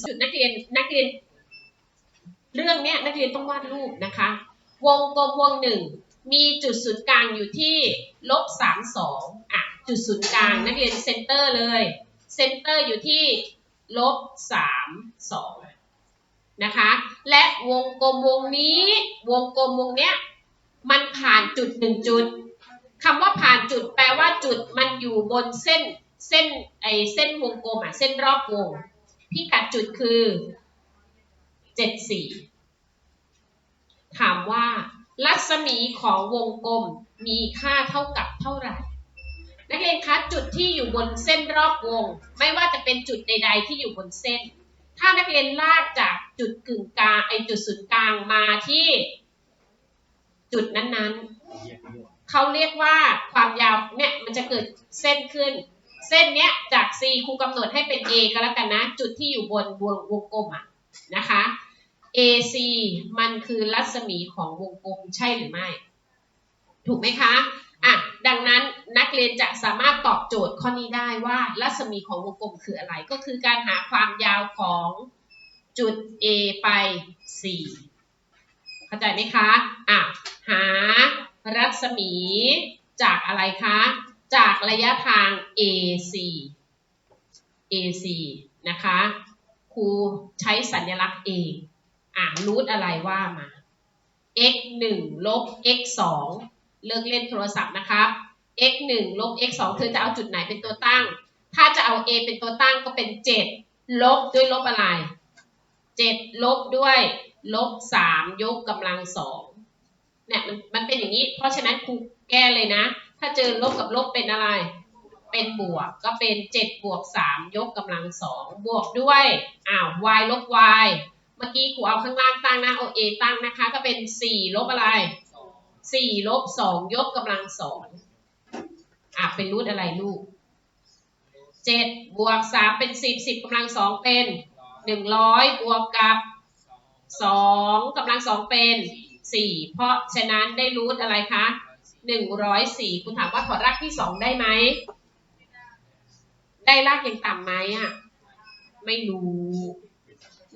จุดนักเรียนนักเรียน เรื่องเนี้ยนักเรียนต้องวาดรูปนะคะ วงกลมวงหนึ่งมีจุดศูนย์กลางอยู่ที่ลบสามสองอะจุดศูนย์กลางนักเรียนเซนเตอร์เลยเซนเตอร์อยู่ที่ลบสามสองนะคะ และวงกลมวงนี้ วงกลมวงเนี้ยมันผ่านจุดหนึ่งจุดคำว่าผ่านจุดแปลว่าจุดมันอยู่บนเส้นเส้นไอเส้นวงกลมอะเส้นรอบวง พิกัดจุดคือ74ถามว่ารัศมีของวงกลมมีค่าเท่ากับเท่าไหร่ นักเรียนคะจุดที่อยู่บนเส้นรอบวง ไม่ว่าจะเป็นจุดใด ๆ ที่อยู่บนเส้น ถ้านักเรียนลากจากจุดกึ่งกลางไอจุดศูนย์กลางมาที่ จุดนั้นๆเขาเรียกว่าความยาวเนี่ยมันจะเกิดเส้นขึ้น เส้นเนี้ยจาก C ครูกำหนดให้เป็น A ก็แล้วกันนะ จุดที่อยู่บนวงวงกลมอะนะคะ AC มันคือรัศมีของวงกลมใช่หรือไม่ ถูกไหมคะอะดังนั้นนักเรียนจะสามารถตอบโจทย์ข้อนี้ได้ว่ารัศมีของวงกลมคืออะไร ก็คือการหาความยาวของจุด A ไป C เข้าใจไหมคะอะหารัศมีจากอะไรคะ จากระยะทาง AC AC นะคะ ครูใช้สัญลักษณ์ A อ่านรูทอะไรว่ามา x 1ลบ x 2เลิกเล่นโทรศัพท์นะครับ x 1ลบ x 2เธอจะเอาจุดไหนเป็นตัวตั้ง ถ้าจะเอา a เป็นตัวตั้งก็เป็น 7 ลบด้วยลบอะไร 7 ลบด้วยลบ 3 ยกกำลังสองเนี่ยมันมันเป็นอย่างนี้ เพราะฉะนั้นครูแก้เลยนะ ถ้าเจอลบกับลบเป็นอะไร เป็นบวก ก็เป็น7บวก3ยกกำลังสองบวกด้วย อ้าว y ลบ y เมื่อกี้ครูเอาข้างล่างตั้งนะเอา a ตั้งนะคะ ก็เป็น4ลบอะไร4ลบ2ยกกำลังสองอะเป็นรูทอะไรลูก7บวก3เป็น10 10กำลังสองเป็น100บวกกับ2กำลังสองเป็น4เพราะฉะนั้นได้รูทอะไรคะ 104 คุณถามว่าถอดรากที่ 2 ได้ไหม ได้รากย่างต่ำไหมอะ ไม่รู้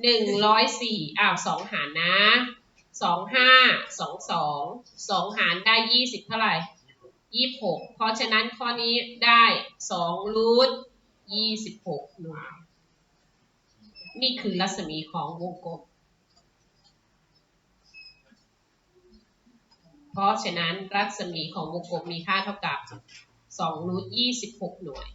หนึ่งร้อยสี่อ้าวสองหารนะสองห้าสองสองสองหารได้ยี่สิบเท่าไหร่ยี่หกเพราะฉะนั้นข้อนี้ได้สองรูทยี่สิบหกหน่วย นี่คือรัศมีของวงกลม เพราะฉะนั้นรัศมีของวงกลมมีค่าเท่ากับสองรูทยี่สิบหน่วย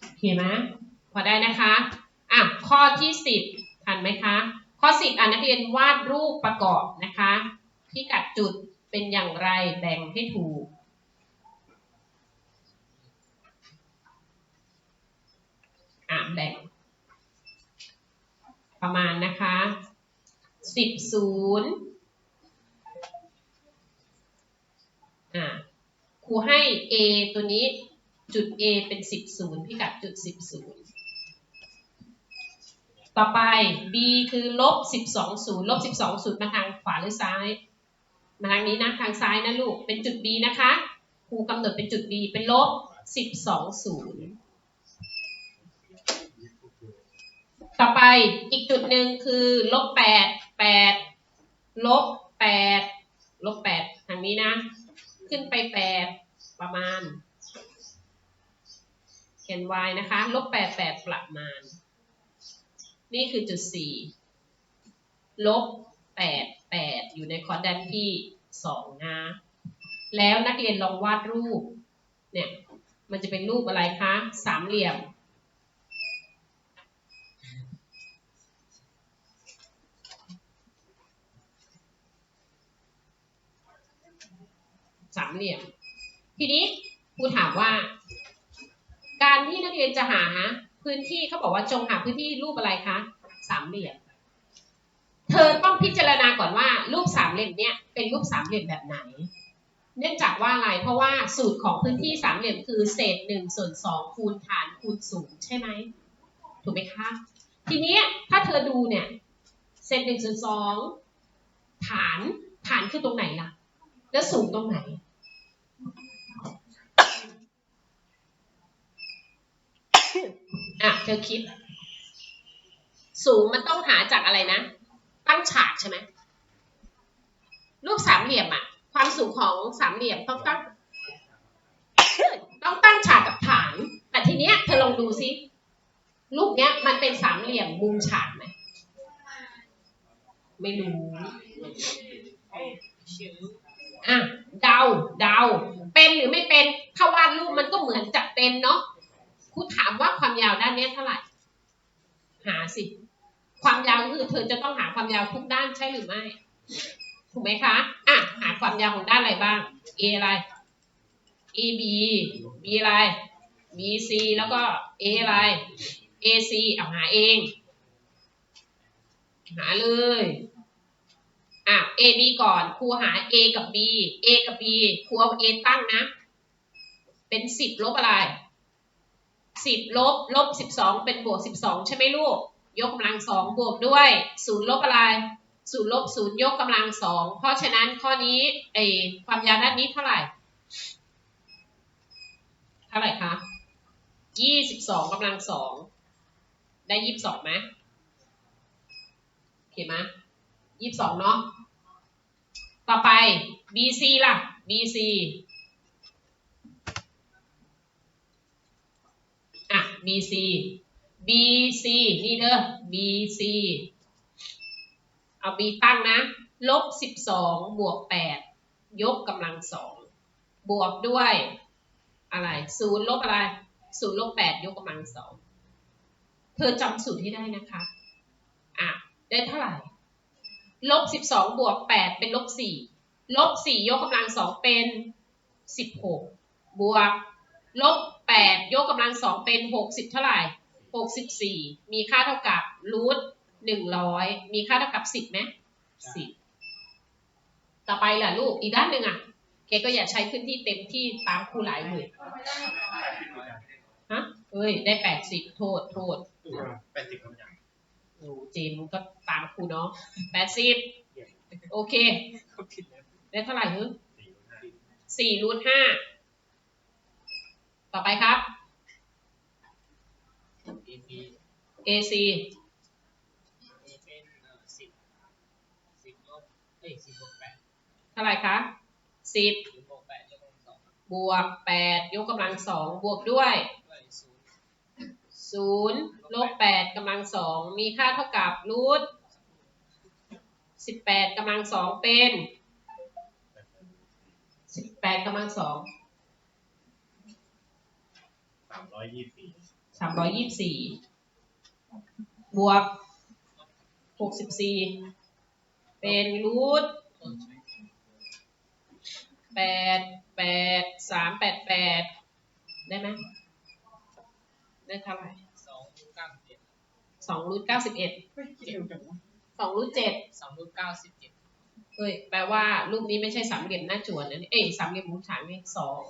โอเคไหมพอได้นะคะ อะ ข้อที่สิบทันไหมคะ ข้อสิบอะนักเรียนวาดรูปประกอบนะคะพิกัดจุดเป็นอย่างไรแบ่งให้ถูกอะแบ่ง ประมาณนะคะสิบศูนย์อะครูให้ A ตัวนี้จุด A เป็น10ศูนย์พิกัดจุด10ศูนย์ต่อไป B คือลบ12ศูนย์ลบ12ศูนย์มาทางขวาหรือซ้าย มาทางนี้นะทางซ้ายนะลูก เป็นจุด B นะคะ ครูกำหนดเป็นจุด B เป็นลบ12ศูนย์ ต่อไปอีกจุดหนึ่งคือลบ8 8ลบ8ลบ8ทางนี้นะ ขึ้นไป8ประมาณ เขียน y นะคะลบแปดแปดประมาณ นี่คือจุดสี่ลบแปดแปดอยู่ในคอร์ดแดนที่สองนะแล้วนักเรียนลองวาดรูปเนี่ยมันจะเป็นรูปอะไรคะ สามเหลี่ยม สามเหลี่ยม ทีนี้ครูถามว่า การที่นักเรียนจะหาพื้นที่เขาบอกว่าจงหาพื้นที่รูปอะไรคะสามเหลี่ยม เธอต้องพิจารณาก่อนว่า รูปสามเหลี่ยมเนี่ยเป็นรูปสามเหลี่ยมแบบไหน เนื่องจากว่าอะไรเพราะว่าสูตรของพื้นที่สามเหลี่ยมคือเศษหนึ่งส่วนสองคูณฐานคูณสูงใช่ไหมถูกไหมคะทีนี้ถ้าเธอดูเนี่ยเศษหนึ่งส่วนสองฐานฐานคือตรงไหนล่ะ แล้วสูงตรงไหน อะเธอคิด สูงมันต้องหาจากอะไรนะ ตั้งฉากใช่ไหมรูปสามเหลี่ยมอะความสูงของสามเหลี่ยมต้องตั้งต้องตั้งฉากกับฐาน แต่ทีเนี้ยเธอลองดูซิรูปเนี้ยมันเป็นสามเหลี่ยมมุมฉากไหมไม่รู้อะเดาเดาเป็นหรือไม่เป็นถ้าวาดรูปมันก็เหมือนจะเป็นเนาะ ครูถามว่าความยาวด้านนี้เท่าไหร่ หาสิ ความยาวคือเธอจะต้องหาความยาวทุกด้านใช่หรือไม่ ถูกไหมคะ อะ หาความยาวของด้านอะไรบ้าง A อะไร A B B อะไร B C แล้วก็ A อะไร A C เอาหาเอง หาเลย อะ A B ก่อน ครูหา A กับ B A กับ B ครูเอา A ตั้งนะ เป็นสิบลบอะไร สิบลบลบสิบสองเป็นบวกสิบสองใช่ไหมลูก ยกกำลังสองบวกด้วยศูนย์ลบอะไรศูนย์ลบศูนย์ยกกำลังสองเพราะฉะนั้นข้อนี้เออความยาวด้านนี้เท่าไหร่ เท่าไหร่คะยี่สิบสองกำลังสองได้ยี่สิบสองไหมโอเคไหมยี่สิบสองเนาะต่อไป BC ล่ะ BC อะ BC BC นี่เด้อ BC เอา B ตั้งนะ ลบสิบสองบวกแปดยกกำลังสองบวกด้วย อะไรศูนย์ลบอะไรศูนย์ลบแปดยกกำลังสองเธอจำสูตรให้ได้นะคะ อะ ได้เท่าไหร่ ลบสิบสองบวกแปดเป็นลบสี่ลบสี่ยกกำลังสองเป็นสิบหกบวก ลบ แปดยกกำลังสองเป็นหกสิบเท่าไหร่หกสิบสี่มีค่าเท่ากับรูทหนึ่งร้อยมีค่าเท่ากับสิบไหมสิบต่อไปล่ะลูกอีกด้านหนึ่งอะเคก็อย่าใช้พื้นที่เต็มที่ตามครูหลายหมื่นฮะเอ้ย ได้แปดสิบโทษโทษแปดสิบคำอย่างโอ้เจมส์ก็ตามครูเนาะแปดสิบโอเคเขาผิดแล้วได้เท่าไหร่ฮึสี่ห้าสี่รูทห้า ต่อไปครับเอ็นบี AC เป็นสิบสิบลบเอ้ยสิบบวกแปดเท่าไหร่คะสิบสิบบวกแปดยกกำลังสองบวกแปดยกกำลังสองบวกด้วยด้วยศูนย์ศูนย์ลบแปดกำลังสองมีค่าเท่ากับรูทสิบแปดกำลังสองเป็นสิบแปดกำลังสองสามร้อยยี่สิบสามร้อยยี่สิบสี่บวกหกสิบสี่เป็นรูทต้นใช้แปดแปดสามแปดแปดได้ไหมได้เท่าไหร่สองรูทเก้าสิบเจ็ดสองรูทเก้าสิบเอ็ดสองรูทเจ็ดสองรูทเก้าสิบเจ็ดเฮ้ยแปลว่ารูปนี้ไม่ใช่สามเหลี่ยมหน้าจวนนะเนี่ยเอ้ยสามเหลี่ยมมุมฉากนี่สอง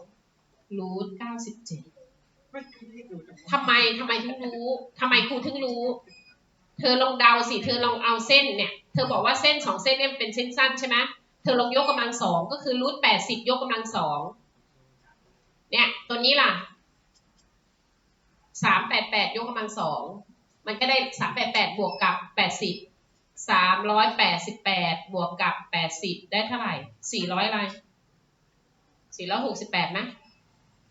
รูทเก้าสิบเจ็ด ทำไมทำไมถึงรู้ ทำไมครูถึงรู้ เธอลองเดาสิ เธอลองเอาเส้นเนี่ย เธอบอกว่าเส้นสองเส้นเนี่ยเป็นเส้นสั้นใช่ไหมเธอลองยกกำลังสองก็คือรูทแปดสิบยกกำลังสองเนี่ยตัวนี้ล่ะสามแปดแปดยกกำลังสองมันก็ได้สามแปดแปดบวกกับแปดสิบสามร้อยแปดสิบแปดบวกกับแปดสิบได้เท่าไหร่สี่ร้อยอะไรสี่ร้อยหกสิบแปดไหม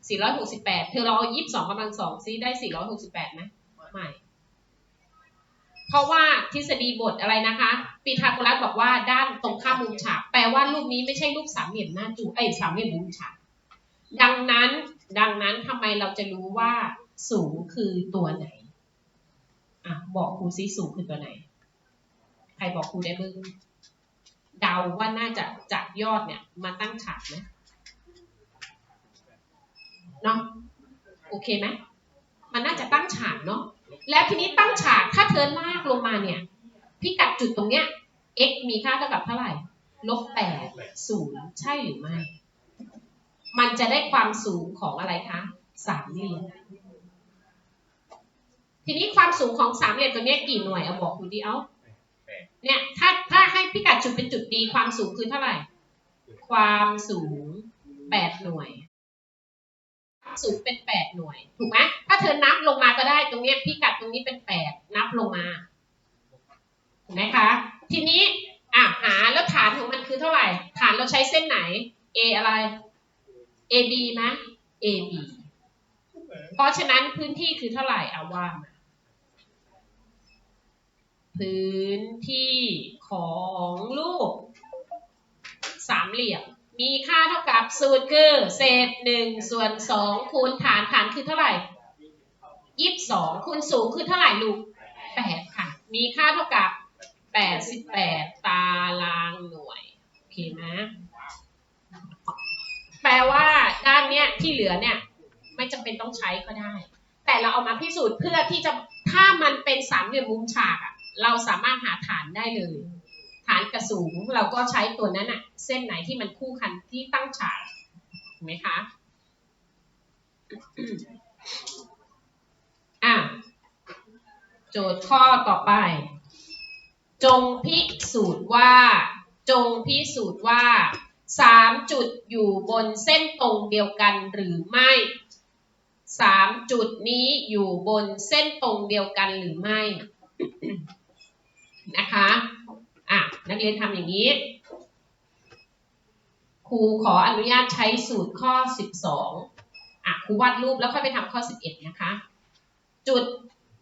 468 เธอลองยี่สิบสองกำลังสองซิได้ 468ไหมไหม่ เพราะว่าทฤษฎีบทอะไรนะคะปีทาโกรัสบอกว่าด้านตรงข้ามมุมฉาก แปลว่ารูปนี้ไม่ใช่รูปสามเหลี่ยมหน้าจูเอ้สามเหลี่ยมมุมฉาก ดังนั้น ดังนั้นทำไมเราจะรู้ว่าสูงคือตัวไหน อะ บอกครูซิสูงคือตัวไหน ใครบอกครูได้บ้างเดาว่าน่าจะจากยอดเนี่ย มาตั้งฉากนะ เนาะโอเคไหมมันน่าจะตั้งฉากเนาะแล้วทีนี้ตั้งฉากถ้าเธอลากลงมาเนี่ย พิกัดจุดตรงเนี้ย x มีค่าเท่ากับเท่าไหร่ลบแปดศูนย์ใช่หรือไม่ มันจะได้ความสูงของอะไรคะสามเหลี่ยมทีนี้ความสูงของสามเหลี่ยมตัวเนี้ยกี่หน่วยเอาบอกดูดิเอาเนี่ยถ้าถ้าให้พิกัดจุดเป็นจุดดีความสูงคือเท่าไหร่ ความสูงแปดหน่วย สูงเป็นแปดหน่วย ถูกไหมถ้าเธอนับลงมาก็ได้ตรงนี้ยพิกัดตรงนี้เป็นแปดนับลงมาถูกไหมคะ ทีนี้อะหาแล้วฐานของมันคือเท่าไหร่ ฐานเราใช้เส้นไหน A อะไร A B ไหม A B เพราะฉะนั้นพื้นที่คือเท่าไหร่เอาว่ามาพื้นที่ของรูปสามเหลี่ยม มีค่าเท่ากับสูตรคือเศษหนึ่งส่วนสองคูณฐานฐานคือเท่าไหร่ยี่สิบสองคูณสูงคือเท่าไหร่ลูกแปดค่ะ มีค่าเท่ากับแปดสิบแปดตารางหน่วยโอเคไหมแปลว่าด้านเนี้ยที่เหลือเนี่ยไม่จำเป็นต้องใช้ก็ได้ แต่เราเอามาพิสูจน์เพื่อที่จะถ้ามันเป็นสามเหลี่ยมมุมฉากอะเราสามารถหาฐานได้เลยานกระสูง เราก็ใช้ตัวนั้นอะเส้นไหนที่มันคู่คันที่ตั้งฉากเห็นไหมคะอะโจทย์ข้อต่อไป จงพิสูจน์ว่า จงพิสูจน์ว่าสามจุดอยู่บนเส้นตรงเดียวกันหรือไม่สามจุดนี้อยู่บนเส้นตรงเดียวกันหรือไม่นะคะ นักเรียนทำอย่างนี้ ครูขออนุญาตใช้สูตรข้อ 12อะครูวาดรูปแล้วค่อยไปทำข้อ 11 นะคะ จุด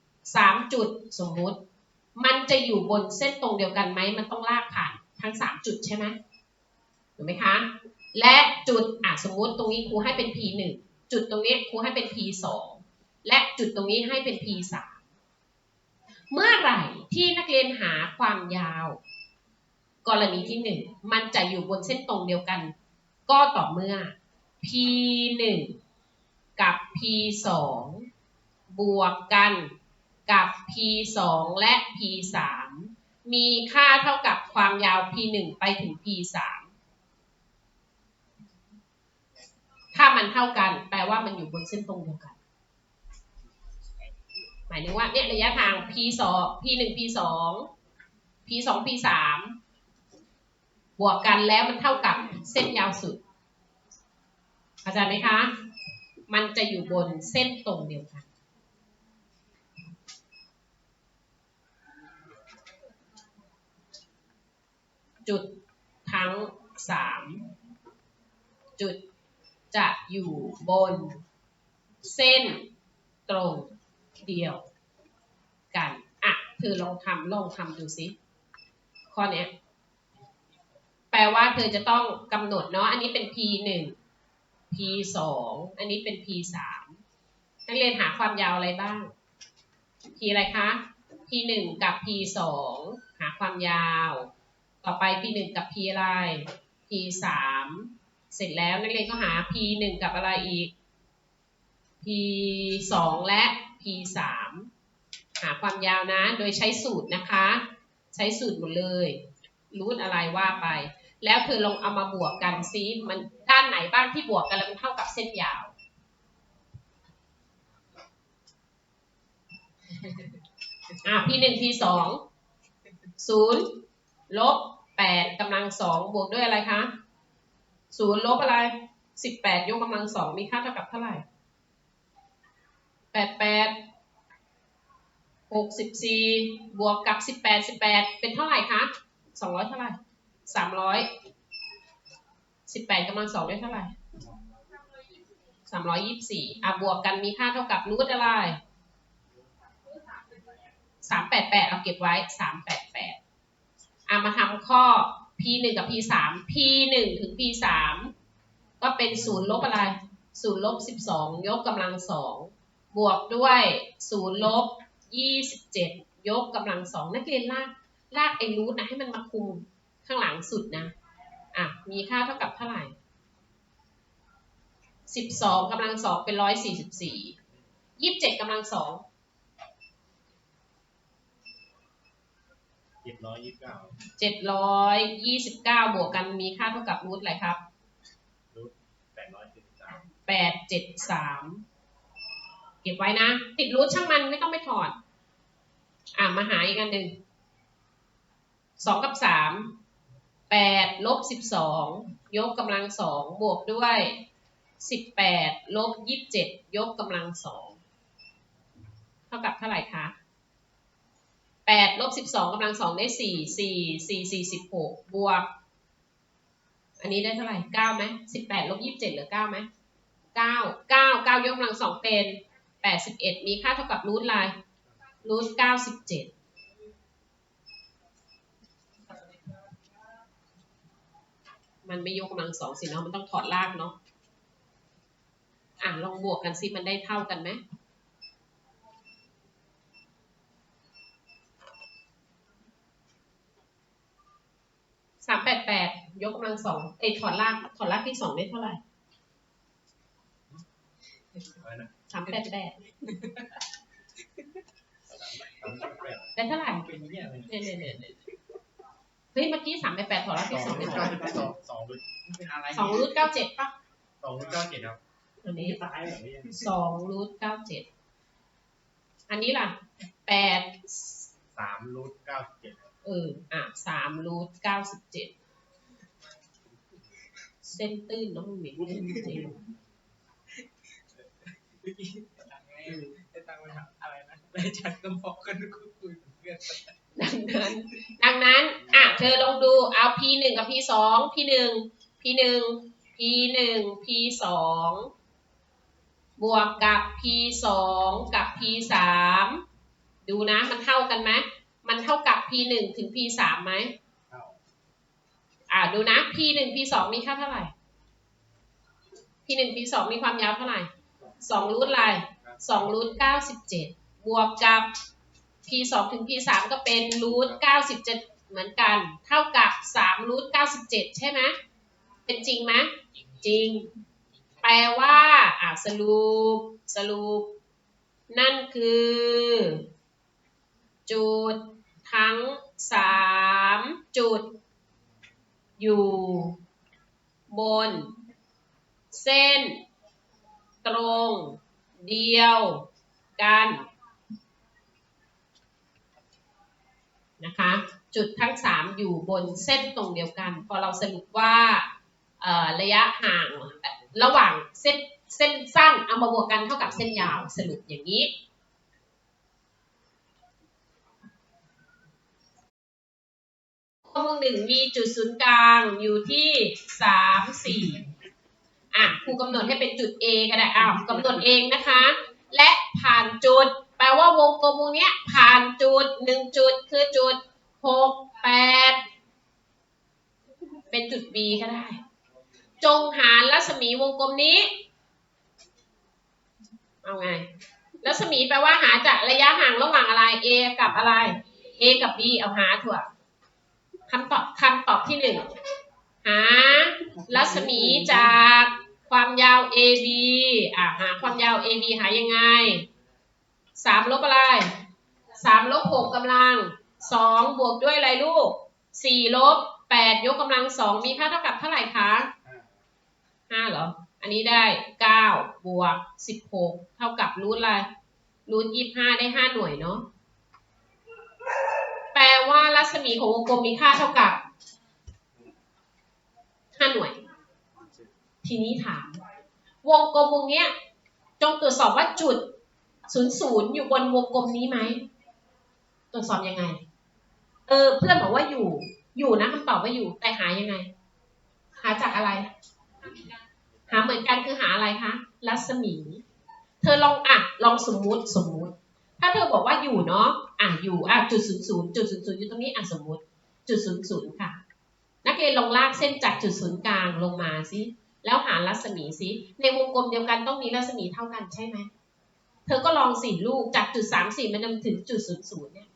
3 จุดสมมุติ มันจะอยู่บนเส้นตรงเดียวกันไหม มันต้องลากผ่านทั้ง 3 จุดใช่ไหมถูกไหมคะ และจุดอะสมมุติตรงนี้ครูให้เป็น P 1 จุดตรงนี้ครูให้เป็น P 2 และจุดตรงนี้ให้เป็น P 3 เมื่อไหร่ที่นักเรียนหาความยาว กรณีที่หนึ่งมันจะอยู่บนเส้นตรงเดียวกัน ก็ต่อเมื่อ p 1กับ p 2บวกกันกับ p 2และ p 3มีค่าเท่ากับความยาว p 1ไปถึง p 3ถ้ามันเท่ากัน แปลว่ามันอยู่บนเส้นตรงเดียวกัน หมายถึงว่าเนี่ยระยะทาง p 2 p 1 p 2 p 2 p 3 บวกกันแล้วมันเท่ากับเส้นยาวสุดเข้าใจไหมคะ มันจะอยู่บนเส้นตรงเดียวกันจุดทั้งสามจุดจะอยู่บนเส้นตรงเดียวกัน อะเธอลองทำลองทำดูสิ ข้อเนี้ย แปลว่าเธอจะต้องกำหนดเนาะ อันนี้เป็น P 1 P 2อันนี้เป็น P 3นักเรียนหาความยาวอะไรบ้าง P อะไรคะ P 1กับ P 2หาความยาว ต่อไป P 1กับ P อะไร P 3เสร็จแล้วนักเรียนก็หา P 1กับอะไรอีก P 2และ P 3หาความยาวนะ โดยใช้สูตรนะคะ ใช้สูตรหมดเลยรูทอะไรว่าไป แล้วเธอลองเอามาบวกกันซิมันด้านไหนบ้างที่บวกกันแล้วมันเท่ากับเส้นยาว อะพี่หนึ่งพี่สองศูนย์ลบแปดกำลังสองบวกด้วยอะไรคะศูนย์ลบอะไรสิบแปดยกกำลังสองมีค่าเท่ากับเท่าไหร่แปดแปดหกสิบสี่บวกกับสิบแปดสิบแปดเป็นเท่าไหร่คะสองร้อยเท่าไหร่ สามร้อยสิบแปดกำลังสองได้เท่าไหร่สามร้อยยี่สิบสี่อะบวกกันมีค่าเท่ากับรูทอะไรสามแปดแปดเราเก็บไว้สามแปดแปดอะมาทำข้อ p หนึ่งกับ p สาม p หนึ่งถึง p สามก็เป็นศูนย์ลบอะไรศูนย์ลบสิบสองยกกำลังสองบวกด้วยศูนย์ลบยี่สิบเจ็ดยกกำลังสองนักเรียนลากลากไอ้รูทนะให้มันมาคุม ข้างหลังสุดนะอะมีค่าเท่ากับเท่าไหร่สิบสองกำลังสองเป็นร้อยสี่สิบสี่ยี่สิบเจ็ดกำลังสองเจ็ดร้อยยี่สิบเก้าเจ็ดร้อยยี่สิบเก้าบวกกันมีค่าเท่ากับรูทอะไรครับรูทแปดร้อยเจ็ดสิบสามแปดเจ็ดสามเก็บไว้นะ ติดรูทช่างมันไม่ต้องไปถอด อะมาหาอีกอันหนึ่งสองกับสาม 8ลบ12 ยกกำลังสองบวกด้วย 18ลบ27 ยกกำลังสองเท่ากับเท่าไหร่คะ8ลบ12กำลังสองได้ 4 4 4 46 บวก อันนี้ได้เท่าไหร่9ไหม18ลบ27เหลือ9ไหม9 9 9 ยกกำลังสองเป็น 81 มีค่าเท่ากับรูทไลน์รูท97 มันไม่ยกกำลังสองสิเนาะมันต้องถอดรากเนาะอะลองบวกกันสิมันได้เท่ากันไหมสามแปดแปดยกกำลังสองเอ้ยถอดรากถอดรากที่สองได้เท่าไหร่อะไรนะสามแปดแปดสามสิบแปดได้เท่าไหร่เป็นเนี่ยเลยเนี่ยเนี่ย เนี่ยเนี่ยเฮ้ยเมื่อกี้สามแปดแปดถอดรากสที่องสองได้รูทเท่าไหเก้าร่สองสองรูทมันเป็นอะไรสองรูทเก้าเจ็ดปะสองรูทเก้าเจ็ดครับอันนี้ตายเหรอเนี่ยสองรูทเก้าเจ็ดอันนี้ล่ะแปดสามรูทเก้าเจ็ดเอออะสามรูทเก้าสิบเจ็ดเส้นตื้นเน้องมึงเหม็นจริงเมื่อกี้ตังค์ไงได้ตังค์ไปทำอะไรนะได้จากสมองกันคุยคุยเพื่อนดังนั้น ดังนั้นอะ เธอลองดูเอา p หนึ่งกับ p สอง p หนึ่ง p หนึ่ง p หนึ่ง p สองบวกกับ p สองกับ p สามดูนะมันเท่ากันไหมมันเท่ากับ p หนึ่งถึง p สามไหมเก้าอ่าดูนะ p หนึ่ง p สองมีค่าเท่าไหร่ p หนึ่ง p สองมีความยาวเท่าไหร่สองรูทอะไรสองรูทเก้าสิบเจ็ดบวกกับ p สองถึง p สามก็เป็นรูทเก้าสิบเจ็ด เหมือนกัน เท่ากับสามรูทเก้าสิบเจ็ดใช่ไหมเป็นจริงไหมจริง แปลว่าอ่าสรุป สรุป นั่นคือ จุดทั้งสามจุด อยู่ บน เส้น ตรง เดียวกันนะคะ จุดทั้งสามอยู่บนเส้นตรงเดียวกัน พอเราสรุปว่าระยะห่างระหว่างเส้นเส้นสั้นเอามาบวกกันเท่ากับเส้นยาวสรุปอย่างนี้ข้อมูลหนึ่งมีจุดศูนย์กลางอยู่ที่สามสี่อะครูกำหนดให้เป็นจุด A ก็ได้อ้าวกำหนดเองนะคะ และผ่านจุด แปลว่าวงกลมวงนี้ผ่านจุดหนึ่งจุดคือจุด หกแปดเป็นจุด B ก็ได้ จงหารัศมีวงกลมนี้ เอาไง รัศมีแปลว่าหาจากระยะห่างระหว่างอะไร A กับอะไร A กับ B เอาหาถั่วคำตอบคำตอบที่หนึ่งหา รัศมีจากความยาว AB อะหาความยาว AB หายังไงสามลบอะไรสามลบหกกำลัง สองบวกด้วยอะไรลูกสี่ลบแปดยกกำลังสองมีค่าเท่ากับเท่าไหร่คะห้าห้าเหรอ อันนี้ได้เก้าบวกสิบหกเท่ากับรูทอะไรรูทยี่ห้าได้ห้าหน่วยเนาะ แปลว่ารัศมีของวงกลมมีค่าเท่ากับห้าหน่วย ทีนี้ถาม วงกลมวงเนี้ย จงตรวจสอบว่าจุดศูนย์ศูนย์อยู่บนวงกลมนี้ไหม ตรวจสอบยังไง เออ เพื่อนบอกว่าอยู่ อยู่นะคำตอบว่าอยู่ แต่หายังไง หาจากอะไร หาเหมือนกันคือหาอะไรคะ รัศมี เธอลองอะ ลองสมมุติสมมุติ ถ้าเธอบอกว่าอยู่เนาะ อะอยู่ อะจุดศูนย์ศูนย์จุดศูนย์ศูนย์อยู่ตรงนี้ อะสมมุติ จุดศูนย์ศูนย์ค่ะ นักเรียนลองลากเส้นจากจุดศูนย์กลางลงมาสิ แล้วหารัศมีสิ ในวงกลมเดียวกันต้องมีรัศมีเท่ากันใช่ไหม เธอก็ลองสิลูกจากจุดสามสี่มันนำถึงจุดศูนย์ศูนย์เนี่ย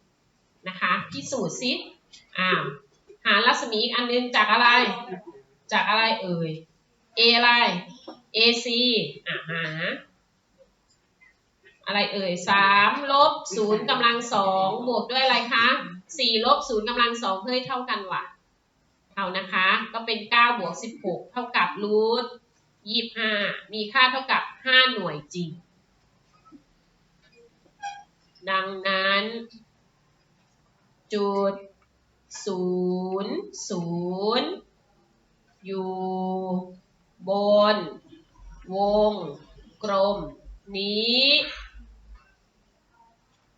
นะคะพิสูจน์สิอ่าหารัศมีอีกอันนึงจากอะไร จากอะไรเอ่ย A อะไร AC อะหาอะไรเอ่ยสามลบศูนย์กำลังสองบวกด้วยอะไรคะสี่ลบศูนย์กำลังสองเฮ้ยเท่ากันว่ะเท่านะคะ ก็เป็นเก้าบวกสิบหกเท่ากับรูทยี่ห้ามีค่าเท่ากับห้าหน่วยจริง ดังนั้น จุดศูนย์ศูนย์อยู่บน วง กลม นี้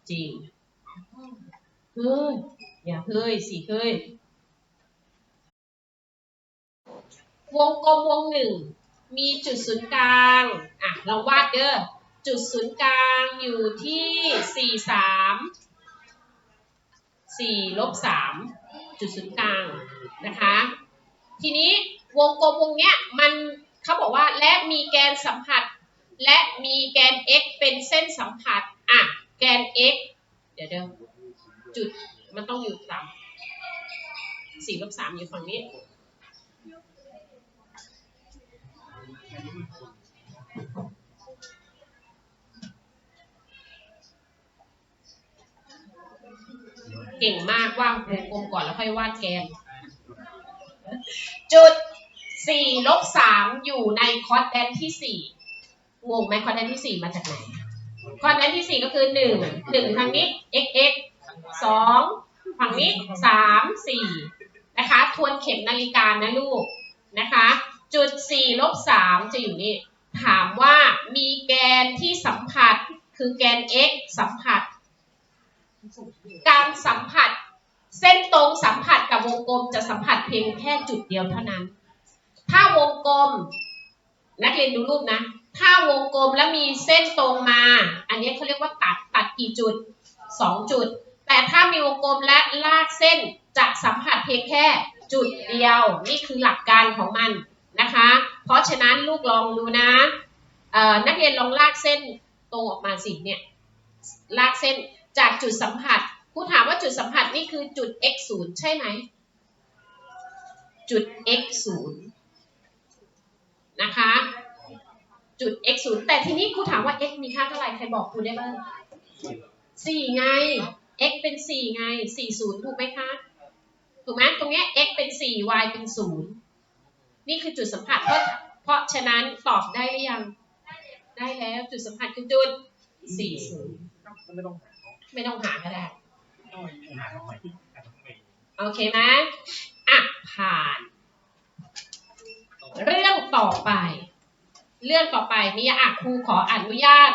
จริงเฮ้ยอย่าเฮ้ยสิเฮ้ยวงกลมวงหนึ่งมีจุดศูนย์กลาง อะลองวาดเด้อ จุดศูนย์กลางอยู่ที่สี่สามสี่ลบสามจุดศูนย์กลางนะคะ ทีนี้วงกลมวงเนี้ยมันเขาบอกว่าและมีแกนสัมผัส และมีแกน x เป็นเส้นสัมผัสอะแกน x เดี๋ยวเดี๋ยวจุดมันต้องอยู่ต่ำสี่ลบสามอยู่ฝั่งนี้ เก่งมากวาดวงกลมก่อนแล้วค่อยวาดแกน จุดสี่ลบสามอยู่ในคอร์ดแดนที่สี่งงไหมคอร์ดแดนที่สี่มาจากไหนคอร์ดแดนที่สี่ก็คือหนึ่งหนึ่งทางนี้ x x สองฝั่งนี้สามสี่นะคะ ทวนเข็มนาฬิกานะลูกนะคะ จุดสี่ลบสามจะอยู่นี่ถามว่ามีแกนที่สัมผัสคือแกน x สัมผัส การสัมผัส เส้นตรงสัมผัสกับวงกลมจะสัมผัสเพียงแค่จุดเดียวเท่านั้น ถ้าวงกลม นักเรียนดูรูปนะ ถ้าวงกลมแล้วมีเส้นตรงมา อันนี้เขาเรียกว่าตัดตัดกี่จุดสองจุด แต่ถ้ามีวงกลมและลากเส้นจะสัมผัสเพียงแค่จุดเดียว นี่คือหลักการของมันนะคะ เพราะฉะนั้นลูกลองดูนะนักเรียนลองลากเส้นตรงออกมาสิเนี่ยลากเส้น จากจุดสัมผัสครูถามว่าจุดสัมผัสนี่คือจุด x 0ใช่ไหม จุด x 0นะคะ จุด x 0แต่ทีนี้ครูถามว่า x มีค่าเท่าไหร่ ใครบอกครูได้บ้างสี่ไง x เป็นสี่ไงสี่ศูนย์ถูกไหมคะ ถูกไหมตรงเนี้ย x เป็นสี่ y เป็นศูนย์นี่คือจุดสัมผัส เพราะเพราะฉะนั้นตอบได้หรือยัง ได้แล้วจุดสัมผัสคือจุดสี่ศูนย์ไม่ต้องหา ไม่ต้องหาก็ได้หาทำไมหาทำไมโอเคไหมอะผ่าน เรื่องต่อไป เรื่องต่อไปนี่อะครูขออนุญาต